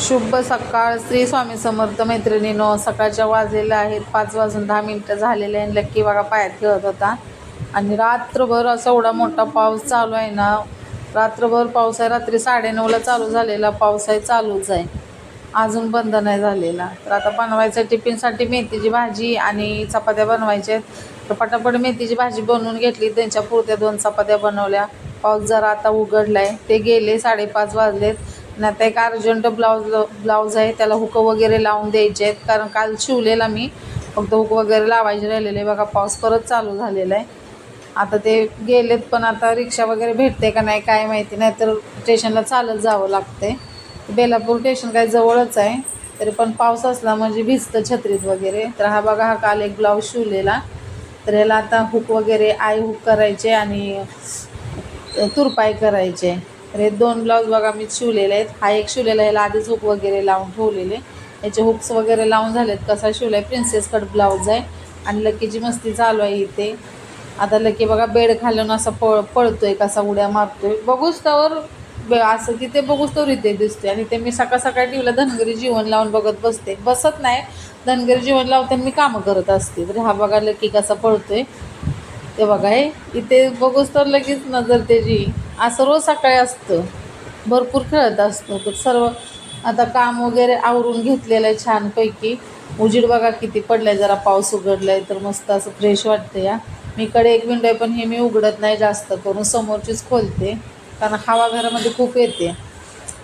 शुभ सकाळ. श्री स्वामी समर्थ मैत्रिणीनो सकाळच्या वाजलेल्या आहेत. पाच वाजून दहा मिनटं झालेले आहे लक्की बघा पायात खेळत होता. आणि रात्रभर असा एवढा मोठा पाऊस चालू आहे ना रात्रभर पाऊस आहे. रात्री साडेनऊला चालू झालेला. पाऊस आहे चालूच आहे. अजून बंद नाही झालेला. तर आता बनवायचं टिफिनसाठी मेथीची भाजी आणि चपात्या बनवायच्या आहेत. तर पटापट मेथीची भाजी बनवून घेतली. त्यांच्या पुरत्या दोन चपात्या बनवल्या. पाऊस जरा आता उघडला आहे ते गेले साडेपाच वाजलेत. आणि आता एक अर्जंट ब्लाऊज ब्लाऊज आहे त्याला हुक वगैरे लावून द्यायचे आहेत. कारण काल शिवलेला मी फक्त हुक वगैरे लावायचे राहिलेले. बघा पाऊस परत चालू झालेला आहे. आता ते गेलेत पण आता रिक्षा वगैरे भेटते का नाही काय माहिती. नाही तर स्टेशनला चालत जावं लागते बेलापूर स्टेशन काय जवळच आहे. तरी पण पाऊस असला म्हणजे भिजतं छत्रीत वगैरे. तर हा बघा हा काल एक ब्लाऊज शिवलेला. तर ह्याला आता हुक वगैरे आय हुक करायचे आणि तुरपाय करायचे. तर हे दोन ब्लाऊज बघा मी शिवलेले आहेत. हा एक शिवलेला याला आधीच हुक वगैरे लावून ठेवलेले. याचे हुक्स वगैरे लावून झालेत. कसा शिवला आहे प्रिन्सेस कट ब्लाऊज आहे. आणि लकीची मस्ती चालू आहे इथे. आता लकी बघा बेड खालून असा पळ पळतोय कसा उड्या मारतोय. बघूच त्यावर असं तिथे बघूच तर इथे दिसते आणि ते मी सकाळ सकाळी टीव्हीला धनगरी जीवन लावून बघत बसते. बसत नाही. धनगरी जीवन लावते मी कामं करत असते. तर हा बघा लकी कसा पळतोय. ते बघा हे इथे बघूच तर लगेच नजर त्याची. असं रोज सकाळी असतं. भरपूर खेळत असतो. तर सर्व आता काम वगैरे आवरून घेतलेलं आहे छानपैकी. उजीड बघा किती पडलं आहे जरा पाऊस उघडला आहे तर मस्त असं फ्रेश वाटतं या. मी कडे एक विंडो आहे पण हे मी उघडत नाही जास्त करून. समोरचीच खोलते. कारण हवा घरामध्ये खूप येते.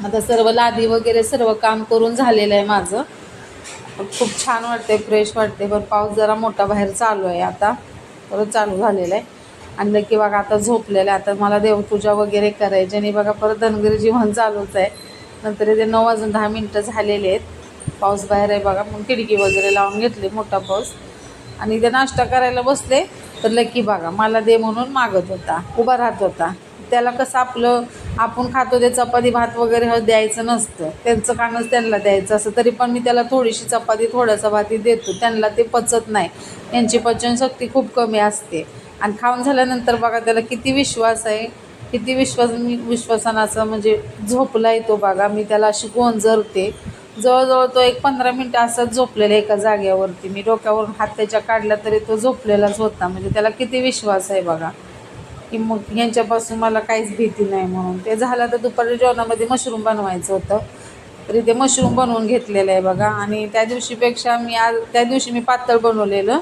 आता सर्व लादी वगैरे सर्व काम करून झालेलं आहे माझं. खूप छान वाटते फ्रेश वाटते पण पाऊस जरा मोठा बाहेर चालू आहे आता. परत चालू झालेला आहे. आणि की बघा आता झोपलेलं आहे. आता मला देवपूजा वगैरे करायची आणि बघा परत धनगरी जीवन चालूच आहे. नंतर ते नऊ वाजून दहा मिनटं झालेले आहेत. पाऊस बाहेर आहे बघा मग खिडकी वगैरे लावून घेतली मोठा पाऊस. आणि ते नाश्ता करायला बसले तर लकी बघा मला दे म्हणून मागत होता उभा राहत होता. त्याला कसं आपलं आपण खातो ते चपाती भात वगैरे हे द्यायचं नसतं. त्यांचं कामच त्यांना द्यायचं असं तरी पण मी त्याला थोडीशी चपाती थोडासा भाती देतो. त्यांना ते पचत नाही. यांची पचनशक्ती खूप कमी असते. आणि खाऊन झाल्यानंतर बघा त्याला किती विश्वास आहे. किती विश्वास मी विश्वासानाचा म्हणजे झोपला आहे तो बघा. मी त्याला अशी गोंजरते. जवळजवळ तो एक पंधरा मिनटं असंच झोपलेला एका जाग्यावरती. मी डोक्यावरून हात त्याच्या काढला तरी तो झोपलेलाच होता. म्हणजे त्याला किती विश्वास आहे बघा. की मग यांच्यापासून मला काहीच भीती नाही म्हणून. ते झालं तर दुपारी जेवणामध्ये मशरूम बनवायचं होतं. तरी ते मशरूम बनवून घेतलेलं आहे बघा. आणि त्या दिवशीपेक्षा मी आज त्या दिवशी मी पातळ बनवलेलं.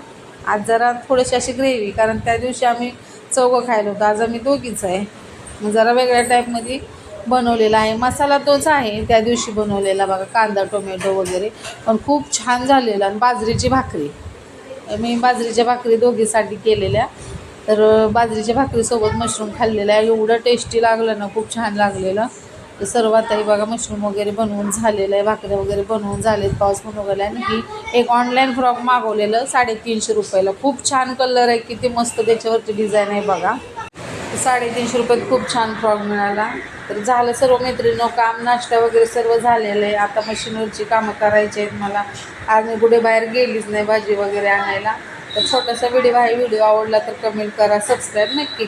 आज जरा थोडीशी अशी ग्रेव्ही कारण त्या दिवशी आम्ही चौघं खायला होतो. आज आम्ही दोघीच आहे. मग जरा वेगळ्या टाईपमध्ये बनवलेला आहे. मसाला तोच आहे त्या दिवशी बनवलेला बघा कांदा टोमॅटो वगैरे. पण खूप छान झालेला आणि बाजरीची भाकरी. मी बाजरीच्या भाकरी दोघीसाठी केलेल्या. तर बाजरीच्या भाकरीसोबत मशरूम खाल्लेलं आहे. एवढं टेस्टी लागलं ना खूप छान लागलेलं. तर सर्व आताही बघा मशरूम वगैरे बनवून झालेलं आहे भाकऱ्या वगैरे बनवून झालेत पाऊस पण वगैरे आणि ही एक ऑनलाईन फ्रॉक मागवलेलं साडेतीनशे रुपयाला. खूप छान कलर आहे किती मस्त त्याच्यावरची डिझाईन आहे बघा. साडेतीनशे रुपयात खूप छान फ्रॉक मिळाला. तर झालं सर्व मैत्रिणीनं काम नाश्ता वगैरे सर्व झालेलं आहे. आता मशीनवरची कामं करायची आहेत मला. आज मी कुठे बाहेर गेलीच नाही भाजी वगैरे आणायला. तर छोटासा व्हिडिओ आहे व्हिडिओ आवडला तर कमेंट करा सबस्क्राईब नक्की